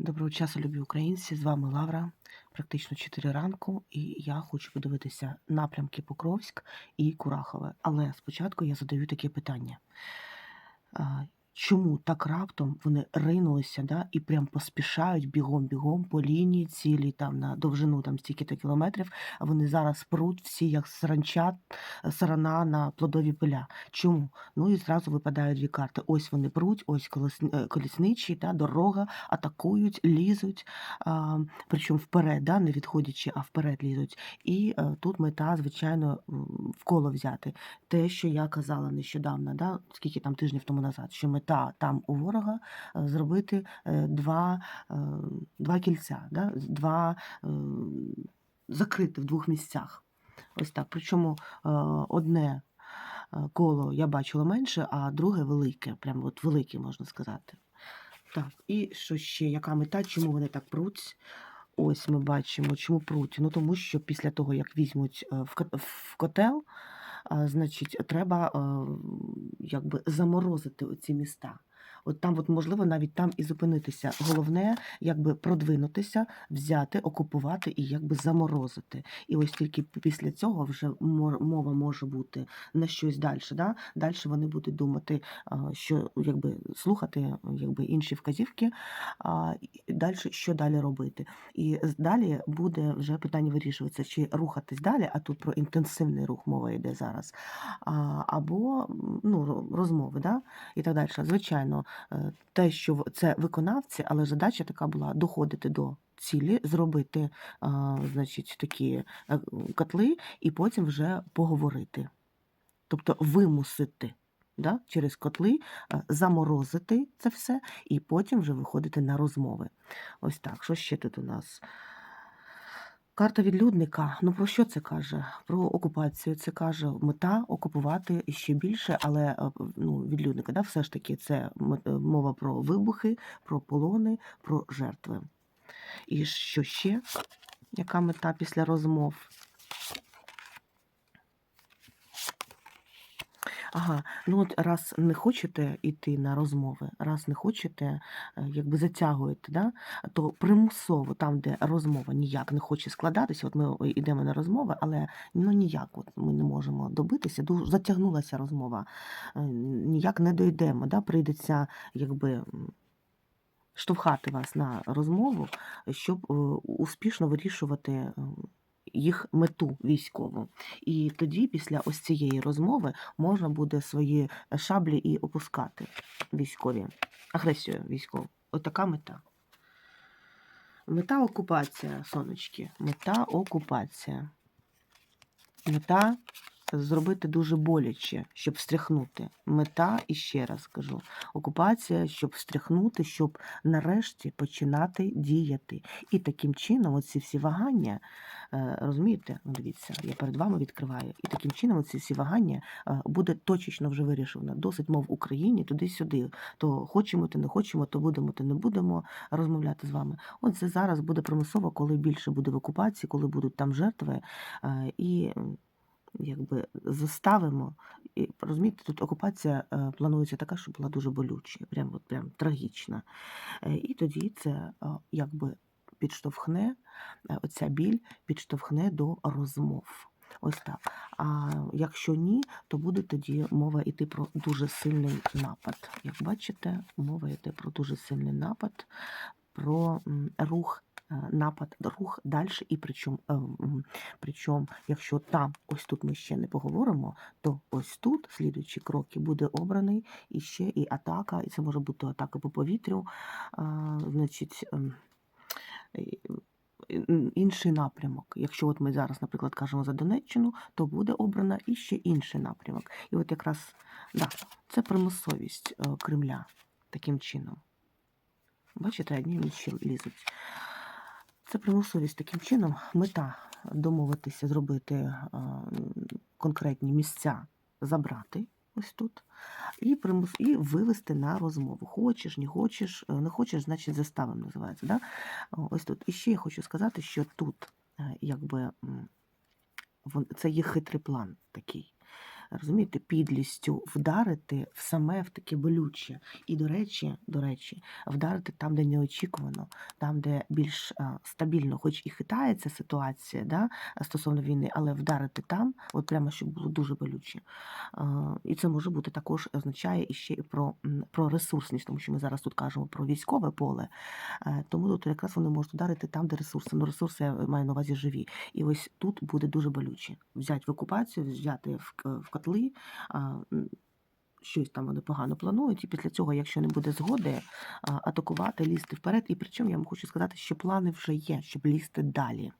Доброго часу, любі українці! З вами Лавра, практично 4 ранку, і я хочу подивитися напрямки Покровськ і Курахове. Але спочатку я задаю таке питання. А, Чому так раптом вони ринулися да, і прям поспішають бігом-бігом по лінії цілій там на довжину там стільки-то кілометрів, а вони зараз пруть всі як саранча, сарана на плодові поля. Чому? Ну і зразу випадають дві карти. Ось вони пруть, ось е, колісничі, да, дорога, атакують, лізуть, а, причому вперед, да, не відходячи, а вперед лізуть. І е, тут мета, звичайно, м, в коло взяти. Те, що я казала нещодавно, да, скільки там тижнів тому назад, що мета там у ворога е, зробити е, два, е, два кільця, да, два закрити в двох місцях. Ось так. Причому одне коло я бачила менше, а друге велике, прям от велике, можна сказати. Так, і що ще? Яка мета? Чому вони так пруть? Ось ми бачимо, чому пруть. Ну тому що після того, як візьмуть в котел, значить, треба е, якби заморозити оці міста. От там, от, можливо, навіть там і зупинитися. Головне, якби продвинутися, взяти, окупувати і якби заморозити. І ось тільки після цього вже мова може бути на щось далі. Да? Далі вони будуть думати, що якби слухати якби інші вказівки, а далі що далі робити. І далі буде вже питання вирішуватися, чи рухатись далі, а тут про інтенсивний рух мова йде зараз, або ну, розмови, да? і так далі. Звичайно, те, що це виконавці, але задача така була доходити до цілі, зробити значить, такі е, котли, і потім вже поговорити. Тобто вимусити да, через котли, е, заморозити це все, і потім вже виходити на розмови. Ось так. Що ще тут у нас? Карта відлюдника. Ну про що це каже? Про окупацію. Це каже мета окупувати ще більше, але е, ну, відлюдника, да, все ж таки це е, мова про вибухи, про полони, про жертви. І що ще? Яка мета після розмов? Ага, ну от раз не хочете йти на розмови, раз не хочете, е, якби затягуєте, да, то примусово, там, де розмова ніяк не хоче складатися, от ми йдемо на розмови, але ну ніяк от ми не можемо добитися, дуже затягнулася розмова, е, ніяк не дойдемо, да, прийдеться якби. Штовхати вас на розмову, щоб е, успішно вирішувати е, їх мету військову. І тоді, після ось цієї розмови, можна буде свої шаблі і опускати військові, агресію військову. Отака мета. Мета окупація, сонечки. Мета окупація. Мета зробити дуже боляче, щоб встряхнути. Мета, і ще раз кажу, окупація, щоб встряхнути, щоб нарешті починати діяти. І таким чином, оці всі вагання, е, розумієте, ну, дивіться, я перед вами відкриваю, і таким чином оці всі вагання е, буде точечно вже вирішено. Досить, мов в Україні, туди-сюди. То хочемо, то не хочемо, то будемо, то не будемо розмовляти з вами. От це зараз буде примусово, коли більше буде в окупації, коли будуть там жертви. е, І якби заставимо. І розумієте, тут окупація е, планується така, щоб була дуже болюча, прям, от, прям трагічна. Е, І тоді це е, якби підштовхне, оця біль підштовхне до розмов. Ось так. А якщо ні, то буде тоді мова йти про дуже сильний напад. Як бачите, мова йде про дуже сильний напад, про рух, напад, рух далі, і причому, причому, якщо там, ось тут ми ще не поговоримо, то ось тут слідуючі кроки буде обраний і ще і атака, і це може бути атака по повітрю, значить. ем, інший напрямок. Якщо от ми зараз, наприклад, кажемо за Донеччину, то буде обрано і ще інший напрямок. І от якраз да, це примусовість е, Кремля таким чином. Бачите, одні інші лізуть. Це примусовість таким чином. Мета домовитися, зробити е, конкретні місця, забрати ось тут, і примус, і вивести на розмову. Хочеш, не хочеш, е, не хочеш, значить заставим називається. Да? Ось тут. І ще я хочу сказати, що тут е, якби це є хитрий план такий. Розумієте, підлістю вдарити в саме в таке болюче. І, до речі, до речі, вдарити там, де неочікувано, там, де більш стабільно, хоч і хитається ситуація да, стосовно війни, але вдарити там, от прямо щоб було дуже болюче. І це може бути також означає і ще і про, про ресурсність, тому що ми зараз тут кажемо про військове поле. Е, Тому тут якраз вони можуть ударити там, де ресурси. Ну, ресурси я маю на увазі живі. І ось тут буде дуже болюче. Взяти в окупацію, взяти в, в котли. Щось там вони погано планують, і після цього, якщо не буде згоди, атакувати, лізти вперед. І причому я вам хочу сказати, що плани вже є, щоб лізти далі.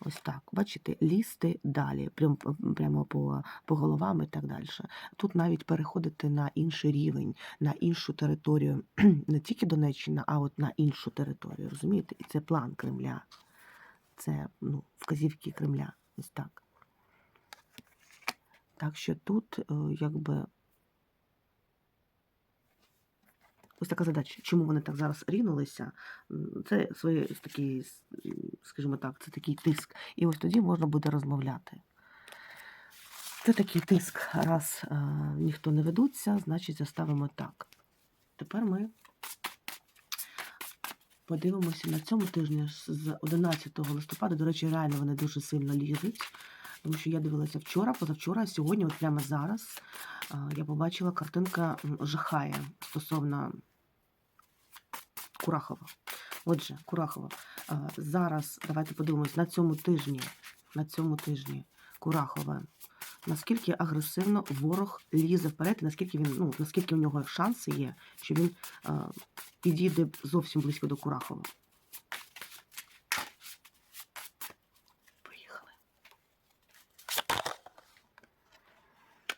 Ось так, бачите, лізти далі, прям, прямо по, по головам і так далі. Тут навіть переходити на інший рівень, на іншу територію, не тільки Донеччина, а от на іншу територію. Розумієте? І це план Кремля. Це ну, вказівки Кремля. Ось так. Так що тут, е, якби. Ось така задача. Чому вони так зараз рінулися? Це своє такий, скажімо так, це такий тиск. І ось тоді можна буде розмовляти. Це такий тиск. Раз е, ніхто не ведуться, значить заставимо так. Тепер ми подивимося на цьому тижні з 11 листопада. До речі, реально вони дуже сильно лізуть. Тому що я дивилася вчора, позавчора, сьогодні, от прямо зараз, я побачила картинка жахає стосовно Курахова. Отже, Курахова. Зараз давайте подивимось на цьому тижні. На цьому тижні Курахова. Наскільки агресивно ворог лізе вперед, і наскільки він, ну, наскільки у нього шанси є, що він е, підійде зовсім близько до Курахова.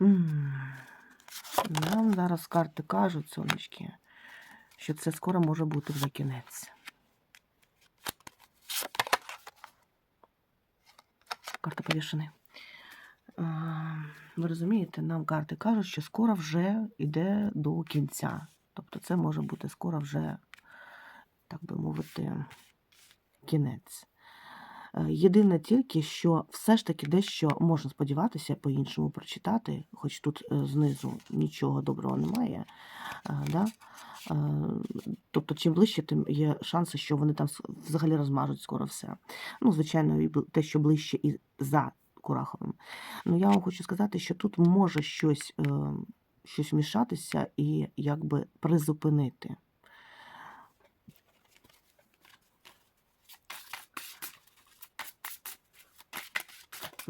Нам зараз карти кажуть, сонечки, що це скоро може бути вже кінець. Карта повішени. Ви розумієте, нам карти кажуть, що скоро вже йде до кінця. Тобто це може бути скоро вже, так би мовити, кінець. Е, Єдине тільки, що все ж таки дещо можна сподіватися по-іншому прочитати, хоч тут е, знизу нічого доброго немає. е, Да? Тобто, чим ближче, тим є шанси, що вони там взагалі розмажуть скоро все. Ну, звичайно, і те, що ближче і за Кураховим. Ну, я вам хочу сказати, що тут може щось, щось вмішатися і якби призупинити.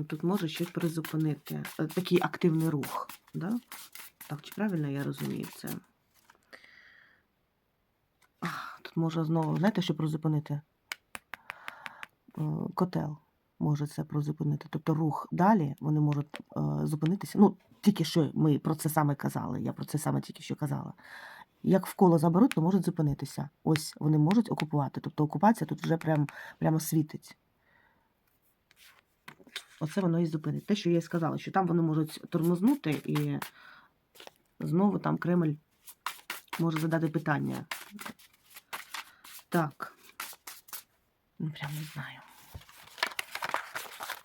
Тут може щось призупинити. Е, Такий активний рух. Да? Так, чи правильно я розумію це? Тут може знову, знаєте, що призупинити? Е, Котел може це призупинити. Тобто рух далі, вони можуть е, зупинитися. Ну, тільки що ми про це саме казали. Я про це саме тільки що казала. Як в коло заберуть, то можуть зупинитися. Ось вони можуть окупувати. Тобто окупація тут вже прям, прямо світить. Оце воно і зупинить. Те, що я і сказала, що там вони можуть тормознути і знову там Кремль може задати питання. Так. Ну, прям не знаю.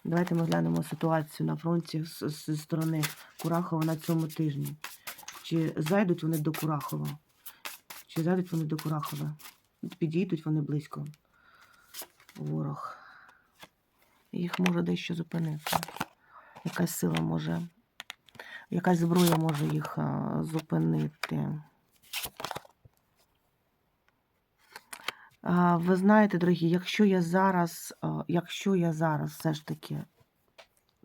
Давайте ми глянемо ситуацію на фронті зі сторони Курахова на цьому тижні. Чи зайдуть вони до Курахова? Чи зайдуть вони до Курахова? Підійдуть вони близько. Ворог. Їх може дещо зупинити. Якась сила може. Якась зброя може їх зупинити. Ви знаєте, дорогі, якщо я зараз, якщо я зараз все ж таки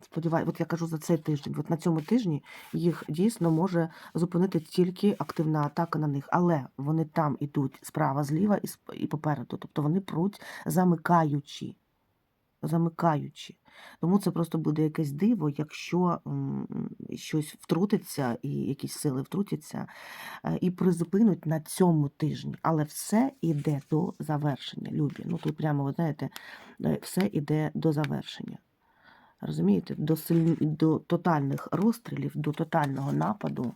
сподіваюся, от я кажу за цей тиждень, от на цьому тижні їх дійсно може зупинити тільки активна атака на них, але вони там ідуть справа, зліва і, попереду. Тобто вони пруть замикаючи. Замикаючи. Тому це просто буде якесь диво, якщо щось втрутиться, і якісь сили втрутяться, е, і призупинуть на цьому тижні. Але все йде до завершення, любі. Ну тут прямо, ви знаєте, е, все йде до завершення. Розумієте, до, силь... до тотальних розстрілів, до тотального нападу,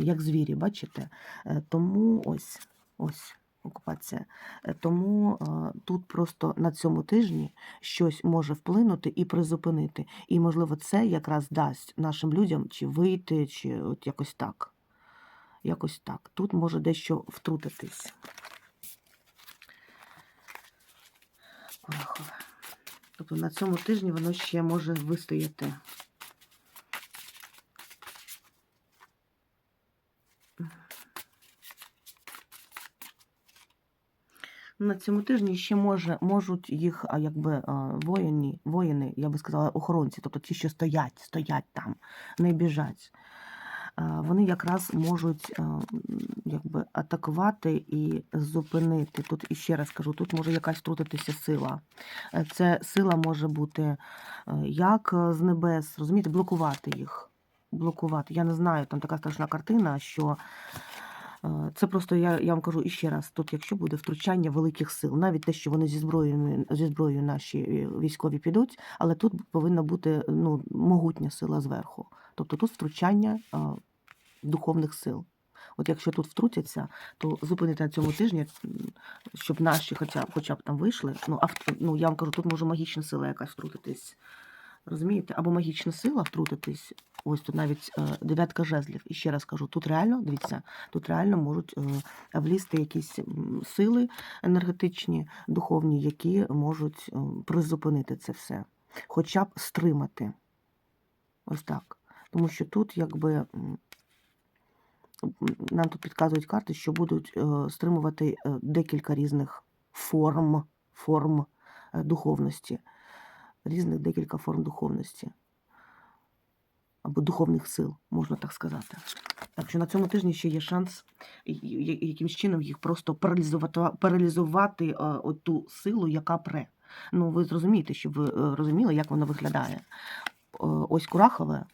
як звірі, бачите? Е, Тому ось, ось, окупація. Е, Тому е, тут просто на цьому тижні щось може вплинути і призупинити. І, можливо, це якраз дасть нашим людям чи вийти, чи от якось так. Якось так. Тут може дещо втрутитись. Тобто на цьому тижні воно ще може вистояти. На цьому тижні ще може, можуть їх а, якби а, воїни, я би сказала, охоронці, тобто ті, що стоять, стоять там, не біжать. Вони якраз можуть якби атакувати і зупинити. Тут іще раз кажу, тут може якась втрутитися сила. Е, Це сила може бути е, як з небес, розумієте, блокувати їх. Блокувати. Я не знаю, там така страшна картина, що Це просто я, я вам кажу іще раз: тут, якщо буде втручання великих сил, навіть те, що вони зі зброєю зі зброєю наші е, військові підуть, але тут повинна бути ну, могутня сила зверху. Тобто тут втручання духовних сил. От якщо тут втрутяться, то зупинити на цьому тижні, щоб наші хоча, хоча б там вийшли. Ну, а ну, я вам кажу, тут може магічна сила якась втрутитись. Розумієте? Або магічна сила втрутитись. Ось тут навіть е, дев'ятка жезлів. І ще раз кажу, тут реально, дивіться, тут реально можуть е, влізти якісь сили енергетичні, духовні, які можуть призупинити це все. Хоча б стримати. Ось так. Тому що тут, якби. Нам тут підказують карти, що будуть е, стримувати декілька різних форм, форм духовності різних декілька форм духовності або духовних сил, можна так сказати. Так що на цьому тижні ще є шанс якимсь чином їх просто паралізувати, паралізувати е, оту силу, яка пре. Ну, ви зрозумієте, щоб ви е, розуміли, як воно виглядає. Е, Ось Курахове,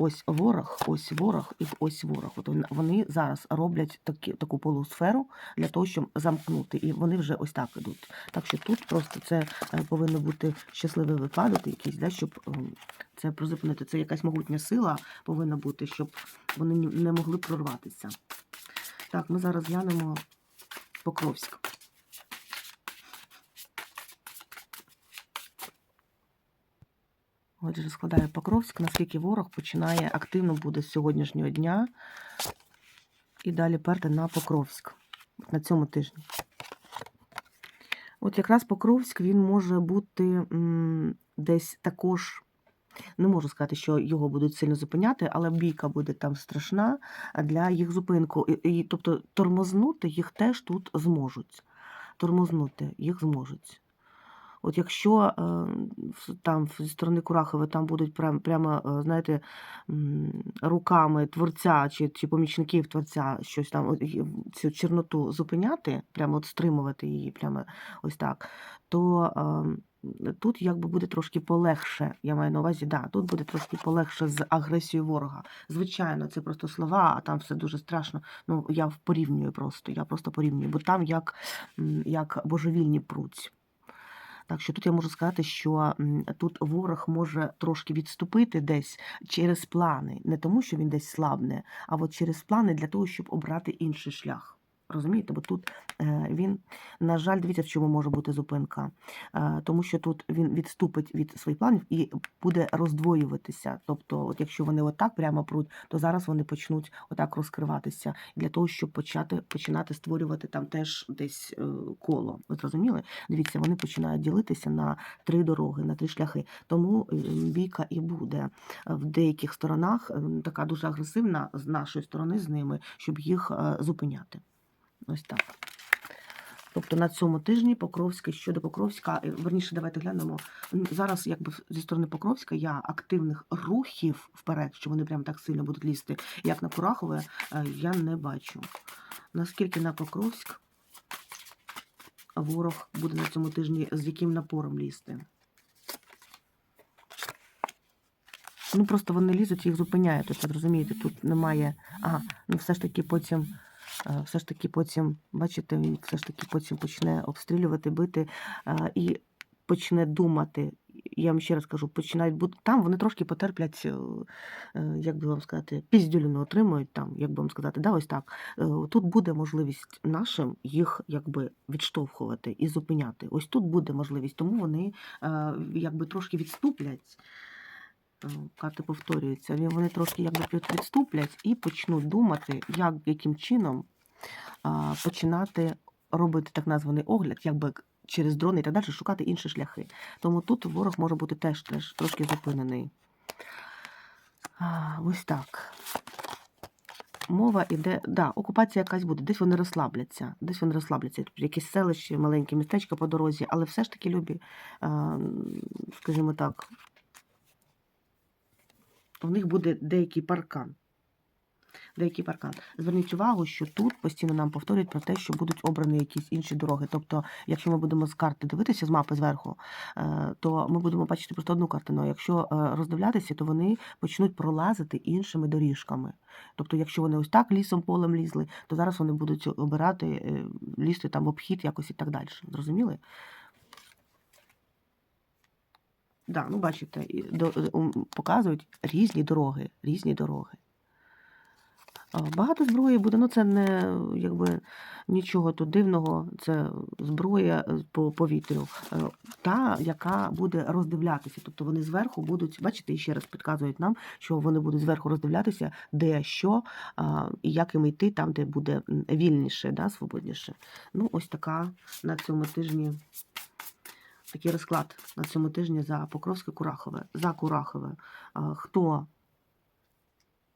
ось ворог, ось ворог і ось ворог. От вони зараз роблять такі, таку полусферу для того, щоб замкнути. І вони вже ось так ідуть. Так що тут просто це е, повинно бути щасливий випадок, якийсь, да, щоб ем, це призупинити. Це якась могутня сила повинна бути, щоб вони не могли прорватися. Так, ми зараз глянемо Покровськ. Отже, розкладаю Покровськ, наскільки ворог починає активно буде з сьогоднішнього дня і далі перти на Покровськ на цьому тижні. От якраз Покровськ він може бути м, десь також, не можу сказати, що його будуть сильно зупиняти, але бійка буде там страшна для їх зупинку. І, і, тобто тормознути їх теж тут зможуть. Тормознути їх зможуть. От якщо там зі сторони Курахова там будуть прям, прямо, знаєте, руками творця чи, чи помічників творця щось там, цю чорноту зупиняти, прямо от стримувати її, прямо ось так, то тут якби буде трошки полегше. Я маю на увазі, да, тут буде трошки полегше з агресією ворога. Звичайно, це просто слова, а там все дуже страшно. Ну, я порівнюю просто, я просто порівнюю, бо там як, як божевільні пруть. Так що тут я можу сказати, що тут ворог може трошки відступити десь через плани, не тому, що він десь слабне, а от через плани для того, щоб обрати інший шлях. Розумієте, бо тут е, він, на жаль, дивіться, в чому може бути зупинка. Е, тому що тут він відступить від своїх планів і буде роздвоюватися. Тобто, от якщо вони отак прямо пруть, то зараз вони почнуть отак розкриватися для того, щоб почати починати створювати там теж десь е, коло. Ви зрозуміли? Дивіться, вони починають ділитися на три дороги, на три шляхи. Тому бійка і буде в деяких сторонах така дуже агресивна з нашої сторони з ними, щоб їх зупиняти. Ось так. Тобто на цьому тижні Покровська щодо Покровська, е, верніше, давайте глянемо. Зараз, якби зі сторони Покровська, я активних рухів вперед, що вони прям так сильно будуть лізти, як на Курахове, е, я не бачу. Наскільки на Покровськ ворог буде на цьому тижні з яким напором лізти? Ну, просто вони лізуть, їх зупиняють. Тобто, розумієте, тут немає. Ага, ну все ж таки потім. Е, Все ж таки потім, бачите, він все ж таки потім почне обстрілювати, бити е, і почне думати, я вам ще раз кажу, починають бути там, вони трошки потерплять, е, як би вам сказати, піздюлю не отримують там, як би вам сказати, да, ось так. Тут буде можливість нашим їх якби відштовхувати і зупиняти. Ось тут буде можливість, тому вони якби трошки відступлять. Е, Карти повторюються, вони трошки якби відступлять і почнуть думати, як яким чином починати робити так названий огляд, якби через дрони і так далі, шукати інші шляхи. Тому тут ворог може бути теж, теж трошки зупинений. Ось так. Мова іде, да, окупація якась буде, десь вони розслабляться, десь вони розслабляться, якісь селище, маленьке містечко по дорозі, але все ж таки любі, скажімо так, у них буде деякий паркан. Деякий паркан. Зверніть увагу, що тут постійно нам повторюють про те, що будуть обрані якісь інші дороги. Тобто, якщо ми будемо з карти дивитися з мапи зверху, е, то ми будемо бачити просто одну картину. Якщо е, роздивлятися, то вони почнуть пролазити іншими доріжками. Тобто, якщо вони ось так лісом полем лізли, то зараз вони будуть обирати, е, лізти там в обхід якось і так далі. Зрозуміли? Да, ну бачите, показують різні дороги, різні дороги. Багато зброї буде, ну це не якби нічого тут дивного, це зброя е, по повітрю, е, та, яка буде роздивлятися. Тобто вони зверху будуть, бачите, і ще раз підказують нам, що вони будуть зверху роздивлятися, де що, і як їм йти там, де буде вільніше, да, свободніше. Ну, ось така на цьому тижні. Такий розклад на цьому тижні за Покровське Курахове. За Курахове. Хто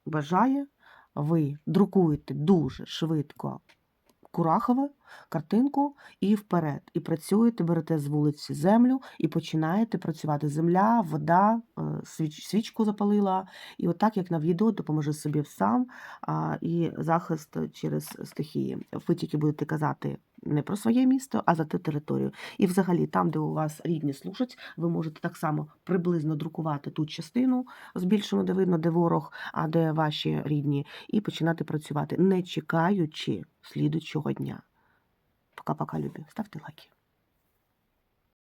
бажає, ви друкуєте дуже швидко Курахове, картинку і вперед. І працюєте, берете з вулиці землю і починаєте працювати. Земля, вода, е, свіч, свічку запалила. І отак, як на відео, допоможе собі сам і захист через стихії. Ви тільки будете казати не про своє місто, а за ту територію. І взагалі, там, де у вас рідні служать, ви можете так само приблизно друкувати ту частину, збільшено, де видно, де ворог, а де ваші рідні, і починати працювати, не чекаючи слідучого дня. Пока-пока, любі. Ставте лайки.